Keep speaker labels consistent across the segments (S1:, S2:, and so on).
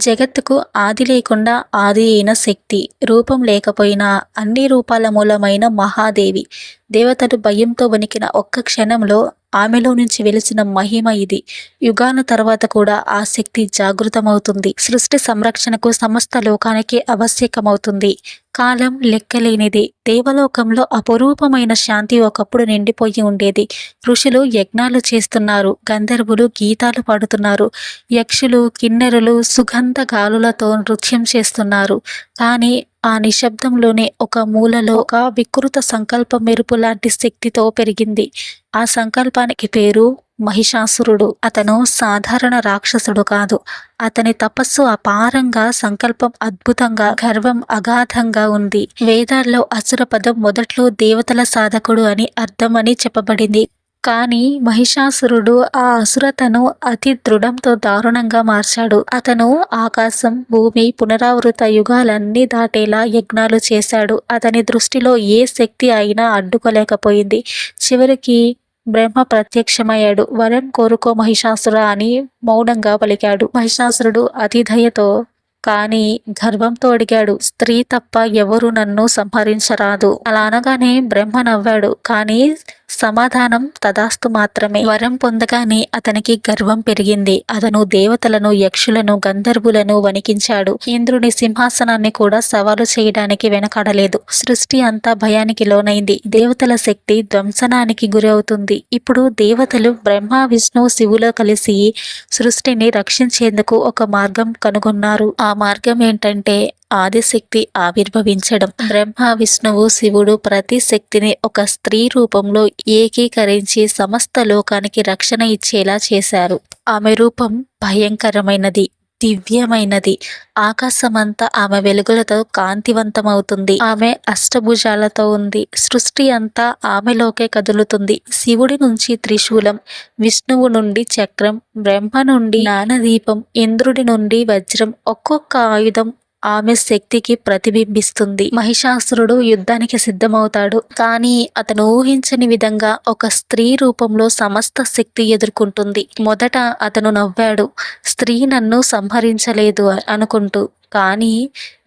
S1: జగత్తుకు ఆది లేకుండా ఆది అయిన శక్తి రూపం లేకపోయినా అన్ని రూపాల మూలమైన మహాదేవి. దేవతలు భయంతో వణికిన ఒక్క క్షణంలో ఆమెలో నుంచి వెలిసిన మహిమ ఇది. యుగాల తర్వాత కూడా ఆ శక్తి జాగృతమవుతుంది. సృష్టి సంరక్షణకు సమస్త లోకానికి ఆవశ్యకమవుతుంది. కాలం లెక్కలేనిది. దేవలోకంలో అపురూపమైన శాంతి ఒకప్పుడు నిండిపోయి ఉండేది. ఋషులు యజ్ఞాలు చేస్తున్నారు. గంధర్వులు గీతాలు పాడుతున్నారు. యక్షులు కిన్నెరులు సుగంధ గాలులతో నృత్యం చేస్తున్నారు. కానీ ఆ నిశ్శబ్దంలోనే ఒక మూలలో ఒక వికృత సంకల్ప మెరుపు లాంటి శక్తితో పెరిగింది. ఆ సంకల్పానికి పేరు మహిషాసురుడు అతను సాధారణ రాక్షసుడు కాదు. అతని తపస్సు అపారంగా సంకల్పం అద్భుతంగా గర్వం అగాధంగా ఉంది. వేదాల్లో అసుర పదం మొదట్లో దేవతల సాధకుడు అని అర్థమని చెప్పబడింది. కానీ మహిషాసురుడు ఆ అసురతను అతి దృఢంతో దారుణంగా మార్చాడు. అతను ఆకాశం భూమి పునరావృత యుగాలన్నీ దాటేలా యజ్ఞాలు చేశాడు. అతని దృష్టిలో ఏ శక్తి అయినా అడ్డుకోలేకపోయింది. చివరికి బ్రహ్మ ప్రత్యక్షమయ్యాడు. వరం కోరుకో మహిషాసుర అని మౌనంగా పలికాడు. మహిషాసురుడు అతిధయతో కానీ గర్వంతో అడిగాడు. స్త్రీ తప్ప ఎవరు నన్ను సంహరించరాదు. అలా అనగానే బ్రహ్మ నవ్వాడు. కానీ సమాధానం తదాస్తు మాత్రమే. వరం పొందగానే అతనికి గర్వం పెరిగింది. అతను దేవతలను యక్షులను గంధర్వులను వణికించాడు. ఇంద్రుని సింహాసనాన్ని కూడా సవాలు చేయడానికి వెనకాడలేదు. సృష్టి అంతా భయానికి లోనైంది. దేవతల శక్తి ధ్వంసనానికి గురవుతుంది. ఇప్పుడు దేవతలు బ్రహ్మ విష్ణు శివులో కలిసి సృష్టిని రక్షించేందుకు ఒక మార్గం కనుగొన్నారు. ఆ మార్గం ఏంటంటే ఆదిశక్తి ఆవిర్భవించడం. బ్రహ్మ విష్ణువు శివుడు ప్రతి శక్తిని ఒక స్త్రీ రూపంలో ఏకీకరించి సమస్త లోకానికి రక్షణ ఇచ్చేలా చేశారు. ఆమె రూపం భయంకరమైనది దివ్యమైనది. ఆకాశమంతా ఆమె వెలుగులతో కాంతివంతమవుతుంది. ఆమె అష్టభుజాలతో ఉంది. సృష్టి అంతా ఆమెలోకే కదులుతుంది. శివుడి నుంచి త్రిశూలం విష్ణువు నుండి చక్రం బ్రహ్మ నుండి జ్ఞానదీపం ఇంద్రుడి నుండి వజ్రం ఒక్కొక్క ఆయుధం ఆమె శక్తికి ప్రతిబింబిస్తుంది. మహిషాసురుడు యుద్ధానికి సిద్ధమవుతాడు. కానీ అతను ఊహించని విధంగా ఒక స్త్రీ రూపంలో సమస్త శక్తి ఎదుర్కొంటుంది. మొదట అతను నవ్వాడు. స్త్రీ నన్ను సంహరించలేదు అనుకుంటూ కానీ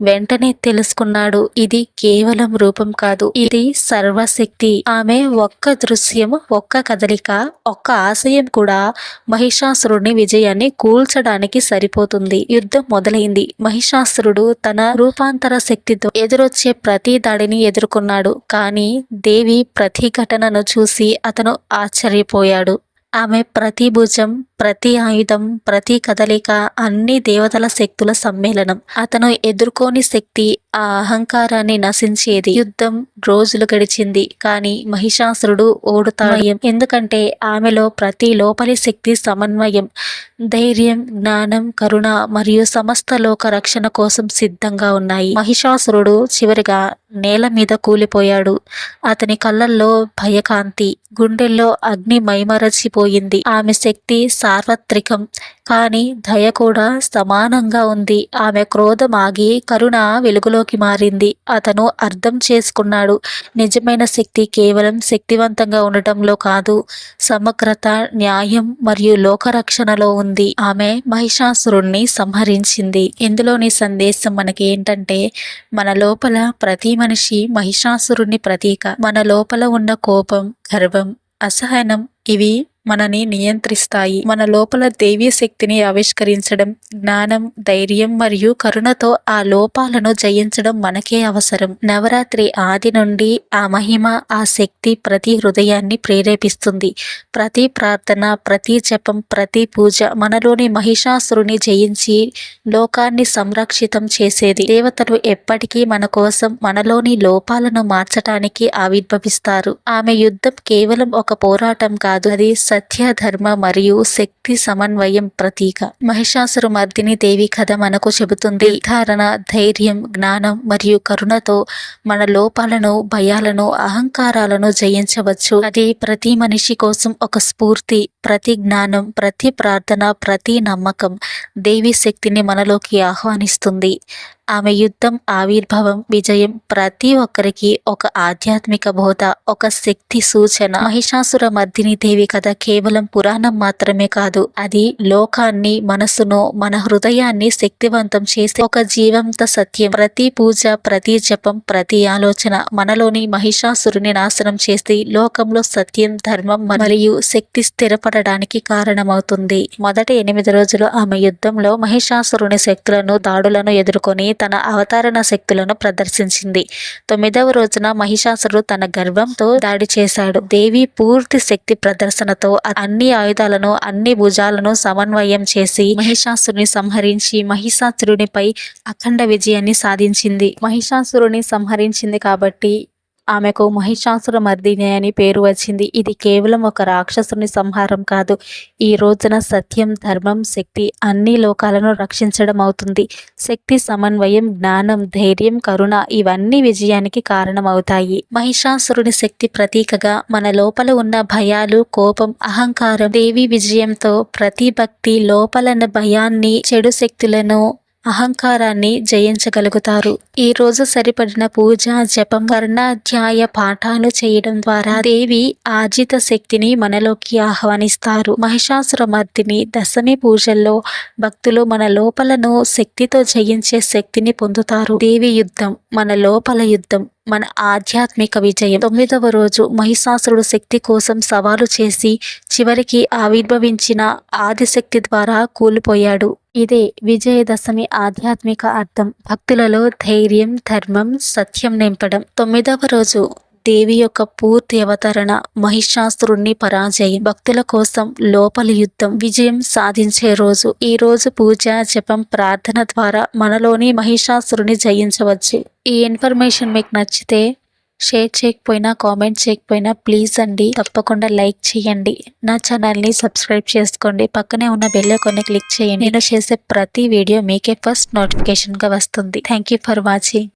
S1: వెంటనే తెలుసుకున్నాడు ఇది కేవలం రూపం కాదు ఇది సర్వశక్తి. ఆమె ఒక్క దృశ్యం ఒక్క కదలిక ఒక్క ఆశయం కూడా మహిషాసురుని విజయాన్ని కూల్చడానికి సరిపోతుంది. యుద్ధం మొదలైంది. మహిషాసురుడు తన రూపాంతర శక్తితో ఎదురొచ్చే ప్రతి దాడిని ఎదుర్కొన్నాడు కానీ దేవి ప్రతిఘటనను చూసి అతను ఆశ్చర్యపోయాడు. ఆమె ప్రతి భుజం ప్రతి ఆయుధం ప్రతి కదలిక అన్ని దేవతల శక్తుల సమ్మేళనం. అతను ఎదుర్కోని శక్తి ఆ అహంకారాన్ని నశించేది. యుద్ధం రోజులు గడిచింది కానీ మహిషాసురుడు ఓడుతాయం ఎందుకంటే ఆమెలో ప్రతి లోపలి శక్తి సమన్వయం ధైర్యం జ్ఞానం కరుణ మరియు సమస్త లోక రక్షణ కోసం సిద్ధంగా ఉన్నాయి. మహిషాసురుడు చివరిగా నేల మీద కూలిపోయాడు. అతని కళ్ళల్లో భయకాంతి గుండెల్లో అగ్ని మైమరచిపోయింది. ఆమె శక్తి సార్వత్రికం. కానీ దయ కూడా సమానంగా ఉంది. ఆమె క్రోధం ఆగి కరుణ వెలుగులోకి మారింది. అతను అర్థం చేసుకున్నాడు. నిజమైన శక్తి కేవలం శక్తివంతంగా ఉండటంలో కాదు. సమగ్రత న్యాయం మరియు లోకరక్షణలో ఉంది. ఆమె మహిషాసురుణ్ణి సంహరించింది. ఇందులోని సందేశం మనకి ఏంటంటే మన లోపల ప్రతి మనిషి మహిషాసురుణ్ణి ప్రతీక. మన లోపల ఉన్న కోపం గర్వం అసహనం ఇవి మనని నియంత్రిస్తాయి. మన లోపల దైవీ శక్తిని ఆవిష్కరించడం జ్ఞానం ధైర్యం మరియు కరుణతో ఆ లోపాలను జయించడం మనకే అవసరం. నవరాత్రి ఆది నుండి ఆ మహిమ ఆ శక్తి ప్రతి హృదయాన్ని ప్రేరేపిస్తుంది. ప్రతి ప్రార్థన ప్రతి జపం ప్రతి పూజ మనలోని మహిషాసురుని జయించి లోకాన్ని సంరక్షితం చేసేది. దేవతలు ఎప్పటికీ మన కోసం మనలోని లోపాలను మార్చటానికి ఆవిర్భవిస్తారు. ఆమె యుద్ధం కేవలం ఒక పోరాటం కాదు. అది సత్య ధర్మ మరియు శక్తి సమన్వయం ప్రతీక. మహిషాసురు మర్దిని దేవి కథ మనకు చెబుతుంది. నిర్ధారణ ధైర్యం జ్ఞానం మరియు కరుణతో మన లోపాలను భయాలను అహంకారాలను జయించవచ్చు. అది ప్రతి మనిషి కోసం ఒక స్ఫూర్తి ప్రతి జ్ఞానం ప్రతి ప్రార్థన ప్రతి నమ్మకం దేవి శక్తిని మనలోకి ఆహ్వానిస్తుంది. ఆమె యుద్ధం ఆవిర్భావం విజయం ప్రతి ఒక్కరికి ఒక ఆధ్యాత్మిక బోధ ఒక శక్తి సూచన. మహిషాసుర మర్దిని దేవి కథ కేవలం పురాణం మాత్రమే కాదు అది లోకాన్ని మనసును మన హృదయాన్ని శక్తివంతం చేసే ఒక జీవంత సత్యం. ప్రతి పూజ ప్రతి జపం ప్రతి ఆలోచన మనలోని మహిషాసురుని నాశనం చేసి లోకంలో సత్యం ధర్మం మరియు శక్తి స్థిరపడడానికి కారణమవుతుంది. మొదటి ఎనిమిది రోజులు ఆమె యుద్ధంలో మహిషాసురుని శక్తులను దాడులను ఎదుర్కొని తన అవతారణ శక్తులను ప్రదర్శించింది. తొమ్మిదవ రోజున మహిషాసురుడు తన గర్భంతో దాడి చేశాడు. దేవి పూర్తి శక్తి ప్రదర్శనతో అన్ని ఆయుధాలను అన్ని భుజాలను సమన్వయం చేసి మహిషాసురుని సంహరించి మహిషాసురునిపై అఖండ విజయాన్ని సాధించింది. మహిషాసురుని సంహరించింది కాబట్టి ఆమెకు మహిషాసుర మర్దిని అని పేరు వచ్చింది. ఇది కేవలం ఒక రాక్షసుని సంహారం కాదు. ఈ రోజున సత్యం ధర్మం శక్తి అన్ని లోకాలను రక్షించడం అవుతుంది. శక్తి సమన్వయం జ్ఞానం ధైర్యం కరుణ ఇవన్నీ విజయానికి కారణమవుతాయి. మహిషాసురుని శక్తి ప్రతీకగా మన లోపల ఉన్న భయాలు కోపం అహంకారం దేవి విజయంతో ప్రతి భక్తి లోపలన్న భయాన్ని చెడు శక్తులను అహంకారాన్ని జయించగలుగుతారు. ఈ రోజు సరిపడిన పూజ జపం వర్ణాధ్యాయ పాఠాలు చేయడం ద్వారా దేవి ఆజిత శక్తిని మనలోకి ఆహ్వానిస్తారు. మహిషాసురమర్దిని దశమి పూజల్లో భక్తులు మన లోపలను శక్తితో జయించే శక్తిని పొందుతారు. దేవి యుద్ధం మన లోపల యుద్ధం. మన ఆధ్యాత్మిక విజయం. తొమ్మిదవ రోజు మహిషాసురుడు శక్తి కోసం సవాలు చేసి చివరికి ఆవిర్భవించిన ఆదిశక్తి ద్వారా కూలిపోయాడు. ఇదే విజయదశమి ఆధ్యాత్మిక అర్థం. భక్తులలో ధైర్యం ధర్మం సత్యం నింపడం. తొమ్మిదవ రోజు దేవి యొక్క పూర్తి అవతరణ మహిషాసురుణ్ణి పరాజయం. భక్తుల కోసం లోపలి యుద్ధం విజయం సాధించే రోజు. ఈ రోజు పూజ జపం ప్రార్థన ద్వారా మనలోని మహిషాసురుని జయించవచ్చు. ఈ ఇన్ఫర్మేషన్ మీకు నచ్చితే షేర్ చేయకపోయినా కామెంట్ చేయకపోయినా ప్లీజ్ అండి. తప్పకుండా లైక్ చేయండి. నా ఛానల్ని సబ్స్క్రైబ్ చేసుకోండి. పక్కనే ఉన్న బెల్ కొన్ని క్లిక్ చేయండి. నేను చేసే ప్రతి వీడియో మీకే ఫస్ట్ నోటిఫికేషన్గా వస్తుంది. Thank you for watching.